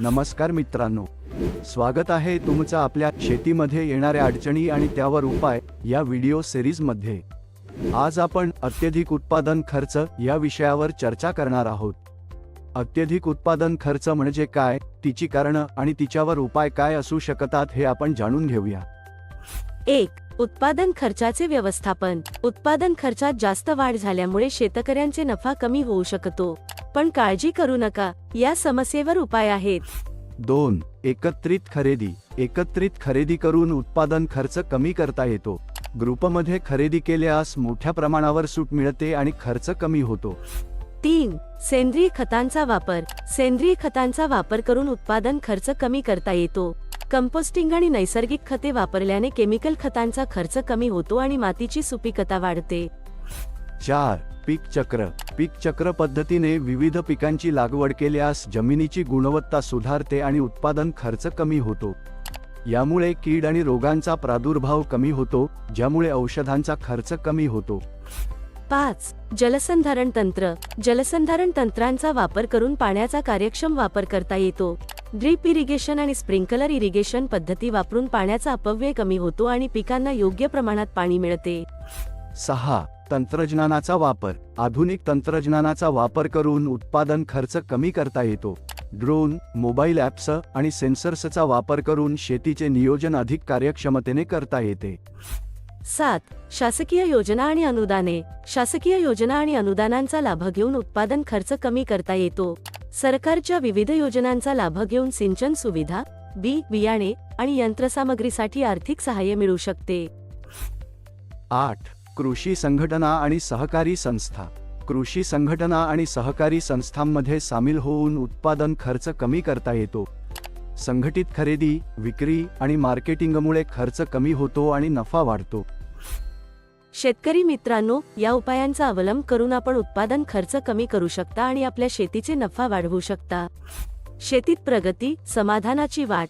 नमस्कार मित्रांनो. स्वागत आहे तुमचं आपल्या शेतीमध्ये येणाऱ्या अडचणी आणि त्यावर उपाय या व्हिडिओ सिरीजमध्ये. आज आपण अत्यधिक उत्पादन खर्च या विषयावर चर्चा करणार आहोत. अत्यधिक उत्पादन खर्च म्हणजे काय तिची कारणं आणि तिच्यावर उपाय काय असू शकतात हे आपण जाणून घेऊया. एक उत्पादन खर्चाचे व्यवस्थापन. उत्पादन खर्चात जास्त वाढ झाल्यामुळे शेतकऱ्यांचे नफा कमी होऊ शकतो. पण काळजी करू नका या समस्येवर उपाय आहेत. दोन एकत्रित खरेदी. एकत्रित खरेदी करून उत्पादन खर्च कमी करता येतो. ग्रुपमध्ये खरेदी केल्यास मोठ्या प्रमाणावर सूट मिळते आणि खर्च कमी होतो. तीन सेंद्रिय खतांचा वापर. सेंद्रिय खतांचा वापर करून उत्पादन खर्च कमी करता येतो. कंपोस्टिंग आणि नैसर्गिक खते वापरल्याने केमिकल खतांचा खर्च कमी होतो आणि मातीची सुपीकता वाढते. चार पीक चक्र. पीक चक्र पद्धतीने विविध पिकांची लागवड केल्यास जमिनीची गुणवत्ता सुधारते आणि उत्पादन खर्च कमी होतो. यामुळे कीड आणि रोगांचा प्रादुर्भाव कमी होतो ज्यामुळे औषधांचा खर्च कमी होतो. पाच. जलसंधारण तंत्र. जलसंधारण तंत्रांचा वापर करून पाण्याचा कार्यक्षम वापर करता येतो. ड्रीप इरिगेशन आणि स्प्रिंकलर इरिगेशन पद्धती वापरून पाण्याचा अपव्यय कमी होतो आणि पिकांना योग्य प्रमाणात पाणी मिळते. सहा तंत्रज्ञानाचा वापर. आधुनिक तंत्रज्ञानाचा वापर करून उत्पादन खर्च कमी करता येतो. ड्रोन मोबाईल ॲप्स आणि सेन्सर्सचा वापर करून शेतीचे नियोजन अधिक कार्यक्षमतेने करता येते. सात शासकीय योजना आणि अनुदाने. शासकीय योजना आणि अनुदानांचा लाभ घेऊन उत्पादन खर्च कमी करता येतो. सरकारच्या विविध योजनांचा लाभ घेऊन सिंचन सुविधा बी बियाणे आणि यंत्रसामग्रीसाठी आर्थिक सहाय्य मिळू शकते. आठ कृषी संघटना आणि सहकारी संस्था. कृषी संघटना आणि सहकारी संस्थांमध्ये सामील होऊन उत्पादन खर्च कमी करता येतो. संघटित खरेदी विक्री आणि मार्केटिंगमुळे खर्च कमी होतो आणि नफा वाढतो. शेतकरी मित्रांनो या उपायांचा अवलंब करून आपण उत्पादन खर्च कमी करू शकता आणि आपल्या शेतीचे नफा वाढवू शकता. शेतीत प्रगती समाधानाची वाट